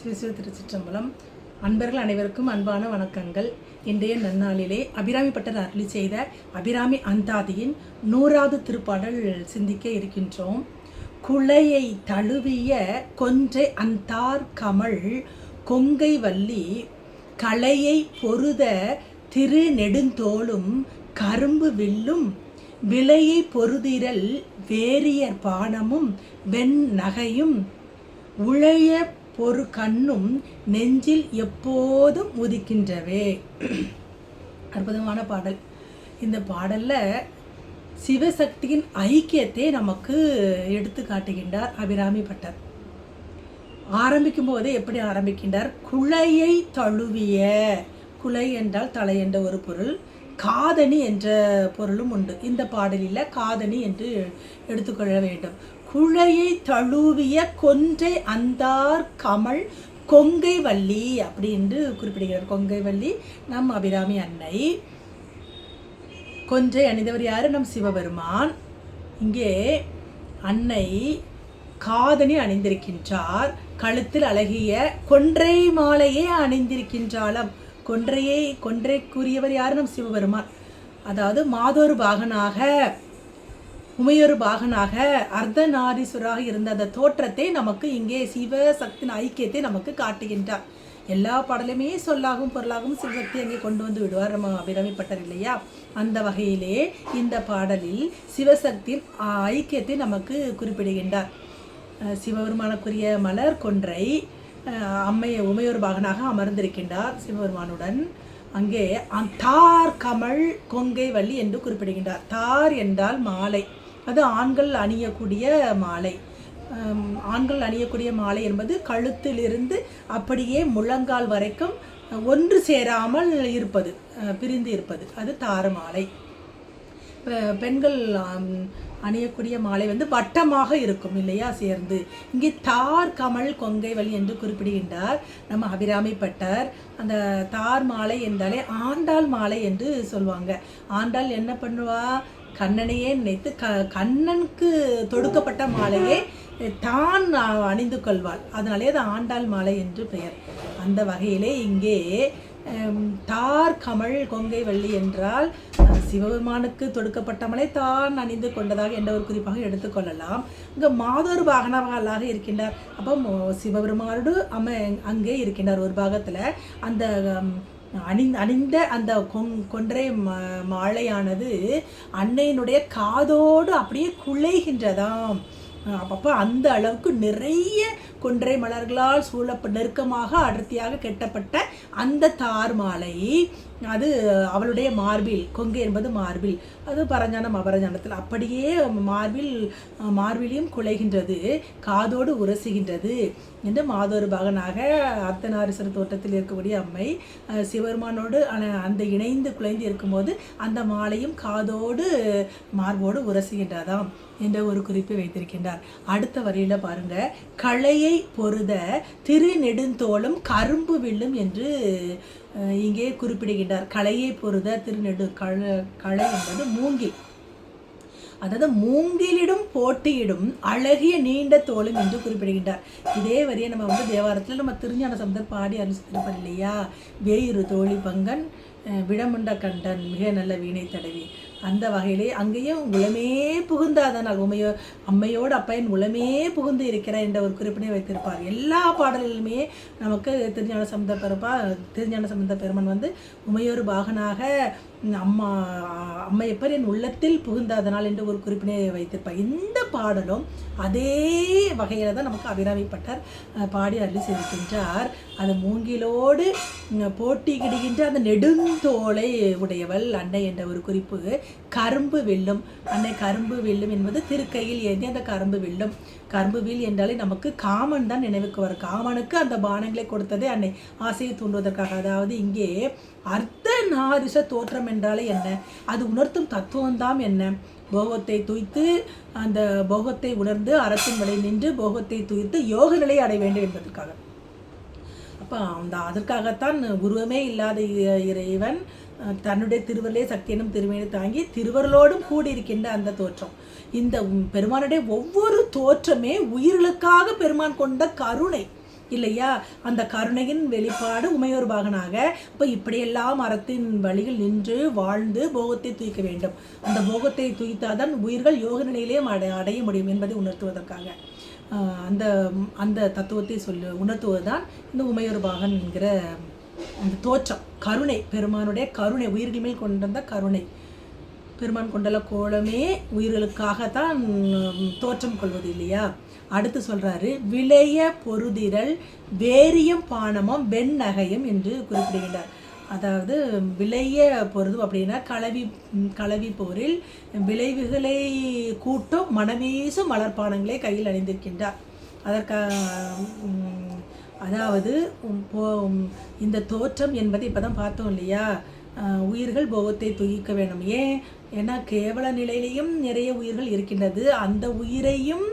ஸ்ரீ சிவ திருச்சிற்றம்பலம். அன்பர்கள் அனைவருக்கும் அன்பான வணக்கங்கள். இன்றைய நன்னாளிலே அபிராமி பட்டர் அருளி செய்த அபிராமி அந்தாதியின் நூறாவது திருப்பாடல் சிந்திக்க இருக்கின்றோம். குளையை தழுவிய கொன்றை அந்தார் கமல் கொங்கை வள்ளி களையை பொருத திரு நெடுந்தோளும் கரும்பு வில்லும் விலையை பொருதிரல் வேரியர் பானமும் வெண் நகையும் உழைய ஒரு கண்ணும் நெஞ்சில் எப்போதும் உதிக்கின்றவே. அற்புதமான பாடல். இந்த பாடல்ல சிவசக்தியின் ஐக்கியத்தை நமக்கு எடுத்து காட்டுகின்றார் அபிராமி பட்டர். ஆரம்பிக்கும் போதே எப்படி ஆரம்பிக்கின்றார்? குழையை தழுவிய குலை என்றால் தலை என்ற ஒரு பொருள் காதணி என்ற பொருளும் உண்டு. இந்த பாடலில் காதணி என்று எடுத்துக்கொள்ள வேண்டும். குழையை தழுவிய கொன்றை அந்தார் கமல் கொங்கை வள்ளி அப்படி என்று குறிப்பிடுகிறார். கொங்கை வள்ளி நம் அபிராமி அன்னை. கொன்றை அணிந்தவர் யார்? நம் சிவபெருமான். இங்கே அன்னை காதணி அணிந்திருக்கின்றார். கழுத்தில் அழகிய கொன்றை மாலையே அணிந்திருக்கின்றாளாம். கொன்றையை கொன்றைக்குரியவர் யார்? நம் சிவபெருமான். அதாவது மாதொரு பாகனாக உமையொரு பாகனாக அர்த்தநாரீஸ்வராக இருந்த அந்த தோற்றத்தை நமக்கு இங்கே சிவசக்தின் ஐக்கியத்தை நமக்கு காட்டுகின்றார். எல்லா பாடலுமே சொல்லாகவும் பொருளாகவும் சிவசக்தி அங்கே கொண்டு வந்து விடுவார். நம்ம அபிராமிப்பட்டர் இல்லையா? அந்த வகையிலே இந்த பாடலில் சிவசக்தியின் ஐக்கியத்தை நமக்கு குறிப்பிடுகின்றார். சிவபெருமானுக்குரிய மலர் கொன்றை அம்மையை அம்மைய உமையொரு பாகனாக அமர்ந்திருக்கின்றார் சிவபெருமானுடன். அங்கே தார் கமல் கொங்கை வள்ளி என்று குறிப்பிடுகின்றார். தார் என்றால் மாலை. அது ஆண்கள் அணியக்கூடிய மாலை. ஆண்கள் அணியக்கூடிய மாலை என்பது கழுத்திலிருந்து அப்படியே முழங்கால் வரைக்கும் ஒன்று சேராமல் இருப்பது பிரிந்து இருப்பது. அது தார் மாலை பெண்கள் அணியக்கூடிய மாலை வந்து வட்டமாக இருக்கும் இல்லையா சேர்ந்து. இங்கே தார் கமல் கொங்கை வழி என்று குறிப்பிடுகின்றார். நம்ம அபிராமி அந்த தார் மாலை என்றாலே ஆண்டாள் மாலை என்று சொல்லுவாங்க ஆண்டாள் என்ன பண்ணுவா? கண்ணனையே நினைத்து க கண்ணனுக்கு தொடுக்கப்பட்ட மாலையே தான் அணிந்து கொள்வாள். அதனாலே அது ஆண்டாள் மாலை என்று பெயர். அந்த வகையிலே இங்கே தார் கமல் கொங்கை வள்ளி என்றால் சிவபெருமானுக்கு தொடுக்கப்பட்ட மலை தான் அணிந்து கொண்டதாக என்ற ஒரு குறிப்பாக எடுத்துக்கொள்ளலாம் இங்கே மாதொரு வாகனவாளாக இருக்கின்றார். அப்போ சிவபெருமானோடு அம அங்கே இருக்கின்றார் ஒரு பாகத்தில். அந்த ஹம், அணிந்த அணிந்த அந்த கொங் கொன்றை மாலையானது அன்னையினுடைய காதோடு அப்படியே குலைகின்றதாம் அப்பப்போ அந்த அளவுக்கு நிறைய கொன்றை மலர்களால் சூழப்ப நெருக்கமாக அடர்த்தியாக கெட்டப்பட்ட அந்த தார் மாலை அது அவளுடைய மார்பில் கொங்கு என்பது மார்பில். அது பரஞ்சானம் அபரஞ்சானத்தில் அப்படியே மார்பில் மார்பிலையும் குலைகின்றது காதோடு உரசுகின்றது என்று மாதொரு பகனாக அர்த்தநாரீஸ்வரர் தோட்டத்தில் இருக்கக்கூடிய அம்மை சிவருமானோடு அந்த இணைந்து குலைந்து இருக்கும்போது அந்த மாலையும் காதோடு மார்போடு உரசுகின்றதாம் என்ற ஒரு குறிப்பை வைத்திருக்கின்றார். அடுத்த வரியில் பாருங்க. களையை கையை பொருத திருநெடுந்தோளும் கரும்பு வில்லும் என்று இங்கே குறிப்பிடுகின்றார். கலையை பொருத திருநெடு கள களை என்பது மூங்கில். அதாவது மூங்கிலிடும் போட்டியிடும் அழகிய நீண்ட தோளும் என்று குறிப்பிடுகின்றார். இதே வரியை நம்ம வந்து தேவாரத்தில் நம்ம திருஞான சமுதர் பாடி அனுசரித்திருப்பார் இல்லையா? வேயிரு தோழி பங்கன் விடமுண்ட கண்டன் மிக நல்ல வீணை தடவி. அந்த வகையிலே அங்கேயும் உளமே புகுந்த அதனால் உமையோ அம்மையோடு அப்பையன் உளமே புகுந்து இருக்கிறார் என்ற ஒரு குறிப்பினை வைத்திருப்பார். எல்லா பாடல்களுமே நமக்கு திருஞான சம்பந்த பெருப்பா திருஞான சம்பந்த பெருமன் வந்து உமையொரு பாகனாக அம்மா அம்மையப்பர் என் உள்ளத்தில் புகுந்த அதனால் என்று ஒரு குறிப்பினை வைத்திருப்பார் இந்த பாடலும் அதே வகையில் தான் நமக்கு அபிராமிப்பட்டார் பாடி அருளி செய்திருக்கின்றார். அது மூங்கிலோடு போட்டிக்கிடுகின்ற அந்த நெடுந்தோலை உடையவள் அன்னை என்ற ஒரு குறிப்பு. கரும்பு வெல்லும் அன்னை கரும்பு வெல்லும் என்பது திருக்கையில் ஏந்தி அந்த கரும்பு வெல்லும். கரும்பு வில் என்றாலே நமக்கு காமன் தான் நினைவுக்கு வரும். காமனுக்கு அந்த பானங்களை கொடுத்ததே அன்னை. ஆசையை தூண்டுவதற்காக. அதாவது இங்கே அர்த்த நாரிச தோற்றம் என்றாலே என்ன? அது உணர்த்தும் தத்துவம்தான் என்ன? போகத்தை துய்த்து அந்த போகத்தை உணர்ந்து அறத்தின் வழி நின்று போகத்தை துய்த்து யோக நிலையை அடைய வேண்டும் என்பதற்காக. அப்போ அந்த அதற்காகத்தான் உருவமே இல்லாத இ- இறைவன் அஹ், தன்னுடைய திருவருளே சக்தியனும் திருமையை தாங்கி திருவருளோடும் கூடியிருக்கின்ற அந்த தோற்றம். இந்த பெருமானுடைய ஒவ்வொரு தோற்றமே உயிர்களுக்காக பெருமான் கொண்ட கருணை. இல்லையா? அந்த கருணையின் வெளிப்பாடு உமையோர் பாகனாக இப்போ இப்படியெல்லாம் அறத்தின் வழியில் நின்று வாழ்ந்து போகத்தை தூய்க்க வேண்டும். அந்த போகத்தை தூய்த்தாதான் உயிர்கள் யோக நிலையிலே அடை அடைய முடியும் என்பதை உணர்த்துவதற்காக. அந்த அந்த தத்துவத்தை சொல்லு உணர்த்துவதுதான் இந்த உமையோர் பாகன் என்கிற அந்த தோற்றம். கருணை பெருமானுடைய கருணை உயிர்கள் மேல் கொண்டு வந்த கருணை. பெருமான் கொண்டல கோலமே உயிர்களுக்காகத்தான் தான் தோற்றம் கொள்வது இல்லையா? அடுத்து சொல்றாரு விளைய பொருதிரல் வேரியம் பானமும் வெண்ணகையும் என்று குறிப்பிடுகின்றார். அதாவது விளைய பொருது அப்படின்னா கலவி கலவி போரில் விளைவுகளை கூட்டும் மனமேசும் மலர்பானங்களை கையில் அணிந்திருக்கின்றார். அதற்காக அதாவது இந்த தோற்றம் என்பதை இப்பதான் பார்த்தோம் இல்லையா? உயிர்கள் போகத்தை துயிக்க வேண்டும். ஏன்? ஏன்னா கேவல நிலையிலையும் நிறைய உயிர்கள் இருக்கின்றது. அந்த உயிரையும்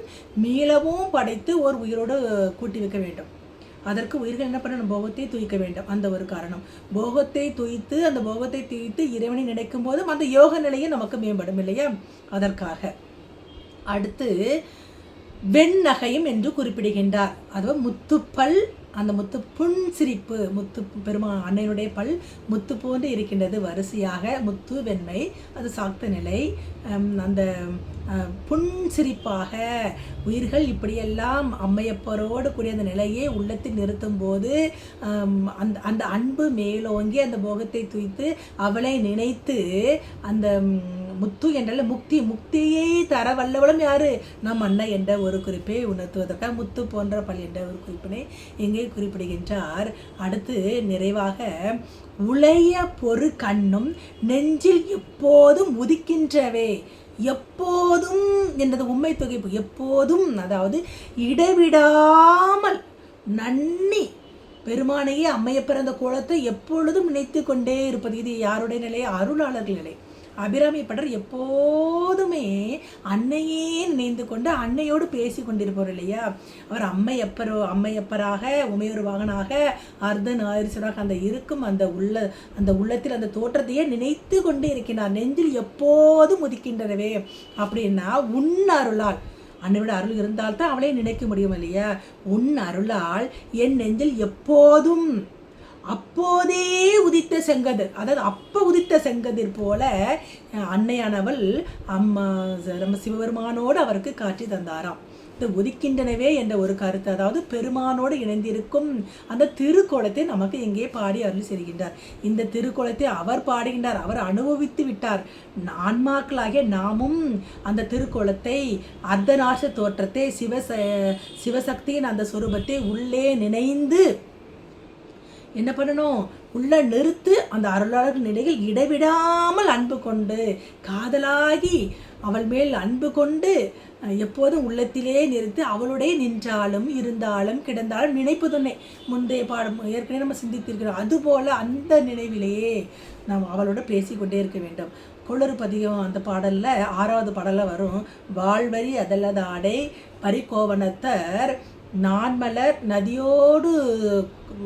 மீளவும் படைத்து ஒரு உயிரோடு கூட்டி வைக்க வேண்டும். அதற்கு உயிர்கள் என்ன பண்ணணும்? போகத்தை துய்க்க வேண்டும். அந்த ஒரு காரணம். போகத்தை துய்த்து அந்த போகத்தை துய்த்து இறைவனை நினைக்கும் போதும் அந்த யோக நிலையை நமக்கு மேம்படும் இல்லையா? அதற்காக. அடுத்து வெண்ணகையும் என்று குறிப்பிடுகின்றார். அதுவும் முத்துப்பல் அந்த முத்து புன் சிரிப்பு முத்து பெருமா அன்னையுடைய பல் முத்து போன்று இருக்கின்றது வரிசையாக. முத்து வெண்மை அது சாக்த நிலை. அந்த புன் சிரிப்பாக உயிர்கள் இப்படியெல்லாம் அம்மையப்பரோடு கூடிய அந்த நிலையை உள்ளத்தில் நிறுத்தும் போது அந்த அந்த அன்பு மேலோங்கி அந்த போகத்தை துய்த்து அவளை நினைத்து அந்த முத்து என்றால் முக்தி முக்தியை தர வல்லவளும் யாரு? நம் அண்ணன் என்ற ஒரு குறிப்பை உணர்த்துவதற்காக முத்து போன்ற பல் என்ற ஒரு குறிப்பினை இங்கே குறிப்பிடுகின்றார். அடுத்து நிறைவாக உளைய பொறு கண்ணும் நெஞ்சில் எப்போதும் உதிக்கின்றவே எப்போதும் என்றது உண்மை தொகைப்பு எப்போதும் அதாவது இடைவிடாமல் நன்னி பெருமானையே அம்மைய பிறந்த கோலத்தை எப்பொழுதும் நினைத்து கொண்டே இருப்பது. இது யாருடைய நிலை? அருளாளர்கள் நிலை. அபிராமி படர் எப்போதுமே அன்னையே நினைந்து கொண்டு அன்னையோடு பேசி கொண்டிருப்பவர் இல்லையா? அவர் அம்மையப்பரோ அம்மையப்பராக உமையொரு வாகனாக அர்த்தன் ஆயிரசராக அந்த இருக்கும் அந்த உள்ள அந்த உள்ளத்தில் அந்த தோற்றத்தையே நினைத்து கொண்டே இருக்கின்றார். நெஞ்சில் எப்போதும் உதிக்கின்றனவே. அப்படின்னா உன் அருளால் அன்னையோட அருள் இருந்தால்தான் அவளே நினைக்க முடியும் இல்லையா? உன் அருளால் என் நெஞ்சில் எப்போதும் அப்போதே உதித்த செங்கதிர். அதாவது அப்போ உதித்த செங்கதிர் போல அன்னையானவள் அம்மா நம்ம சிவபெருமானோடு அவருக்கு காட்சி தந்தாராம். இந்த உதிக்கின்றனவே என்ற ஒரு கருத்து. அதாவது பெருமானோடு இணைந்திருக்கும் அந்த திருக்கோலத்தை நமக்கு இங்கே பாடி அருள் செய்கின்றார். இந்த திருக்கோலத்தை அவர் பாடுகின்றார் அவர் அனுபவித்து விட்டார். ஆன்மாக்களாகிய நாமும் அந்த திருக்கோலத்தை அர்த்தநாச தோற்றத்தை சிவச சிவசக்தியின் அந்த சுரூபத்தை உள்ளே நினைந்து என்ன பண்ணணும்? உள்ள நிறுத்து அந்த அருளாளர் நிலையில் இடைவிடாமல் அன்பு கொண்டு காதலாகி அவள் மேல் அன்பு கொண்டு எப்போதும் உள்ளத்திலே நிறுத்தி அவளுடைய நின்றாலும் இருந்தாலும் கிடந்தாலும் நினைப்பு துணை முந்தைய பாடம் ஏற்கனவே நம்ம சிந்தித்திருக்கிறோம். அதுபோல் அந்த நினைவிலேயே நாம் அவளோட பேசிக்கொண்டே இருக்க வேண்டும். குளறு பதிகம் அந்த பாடலில் ஆறாவது பாடலில் வரும். வாழ்வரி அதல்லதாடை பரிகோவனத்தர் நான்மலர் நதியோடு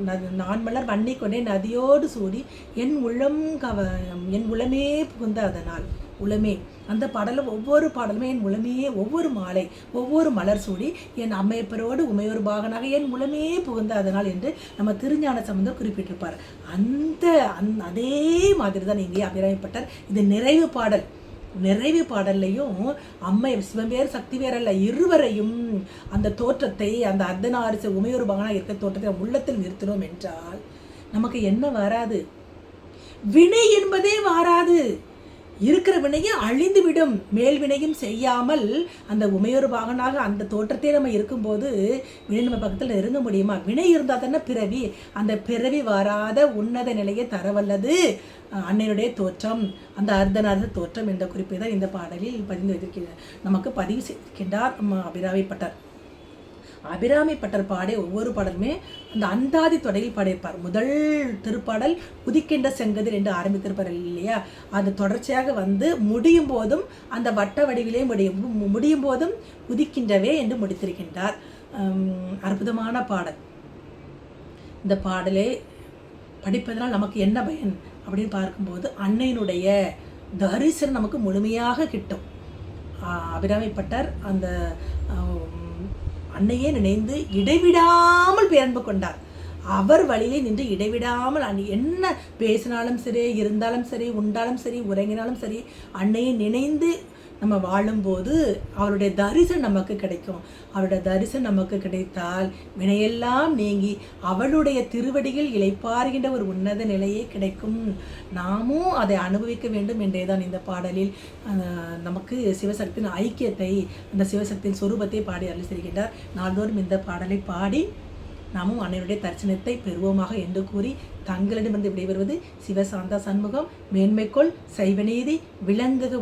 ந- நான்மலர் வன்னி கொண்டே நதியோடு சூடி என் உள்ளம் கவ என் உளமே புகுந்த அதனால். உளமே. அந்த பாடலும் ஒவ்வொரு பாடலுமே என் உளமே ஒவ்வொரு மாலை ஒவ்வொரு மலர் சூடி என் அம்மையப்பரோடு உமையொரு பாகனாக என் உளமே புகுந்த அதனால் என்று நம்ம திருஞான சம்பந்தம் குறிப்பிட்டிருப்பார். அந்த அந் அதே மாதிரி தான் இங்கே அபிராயப்பட்டார் இது நிறைவு பாடல். நிறைவு பாடல்லையும் அம்மை சிவபேர் சக்தி வேர் இருவரையும் அந்த தோற்றத்தை அந்த அர்த்தநாரிச உமையூர் பகனாக இருக்க தோற்றத்தை உள்ளத்தில் நிறுத்தினோம் என்றால் நமக்கு என்ன வராது? வினை என்பதே வாராது. இருக்கிற வினையும் அழிந்துவிடும். மேல் வினையும் செய்யாமல் அந்த உமையொரு பாகனாக அந்த தோற்றத்தை நம்ம இருக்கும்போது வினை நம்ம பக்கத்தில் நெருங்க முடியுமா? வினை இருந்தால் தானே பிறவி. அந்த பிறவி வராத உன்னத நிலையை தரவல்லது. அன்னையுடைய தோற்றம் அந்த அர்த்தநாத தோற்றம் என்ற குறிப்பை தான் இந்த பாடலில் பதிந்து வைத்திருக்கிறார். நமக்கு பதிவு செய்திருக்கின்றார் நம்ம அபிராமிப்பட்டர். அபிராமி பட்டர் பாடிய ஒவ்வொரு பாடலுமே அந்த அந்தாதி தொடரில் பாடியிருப்பார். முதல் திருப்பாடல் உதிக்கின்ற செங்கதிர் என்று ஆரம்பித்திருப்பார் இல்லையா? அது தொடர்ச்சியாக வந்து முடியும் போதும் அந்த வட்ட வடிவிலே முடியும் முடியும் போதும் குதிக்கின்றவே என்று முடித்திருக்கின்றார். அற்புதமான பாடல். இந்த பாடலை படிப்பதனால் நமக்கு என்ன பயன்? அப்படின்னு பார்க்கும்போது அன்னையினுடைய தரிசனம் நமக்கு முழுமையாக கிட்டும். அபிராமிப்பட்டர் அந்த அன்னையே நினைந்து இடைவிடாமல் பேரன்பு கொண்டார். அவர் வழியிலே நின்று இடைவிடாமல் அன்னை என்ன பேசினாலும் சரி இருந்தாலும் சரி உண்டாலும் சரி உறங்கினாலும் சரி அன்னையை நினைந்து நம்ம வாழும்போது அவருடைய தரிசனம் நமக்கு கிடைக்கும். அவருடைய தரிசனம் நமக்கு கிடைத்தால் வினையெல்லாம் நீங்கி அவளுடைய திருவடியில் இளைப்பாறுகின்ற ஒரு உன்னத நிலையே கிடைக்கும். நாமும் அதை அனுபவிக்க வேண்டும் என்றே தான் இந்த பாடலில் நமக்கு சிவசக்தியின் ஐக்கியத்தை அந்த சிவசக்தியின் சொரூபத்தை பாடி அருள் செய்கின்றார். நாள்தோறும் இந்த பாடலை பாடி நாமும் அன்னையுடைய தரிசனத்தை பெறுவோமாக என்று கூறி தங்களிடமிருந்து விடைபெறுவது சிவசாந்தா சண்முகம். மேன்மைக்குள் சைவநீதி விளங்குக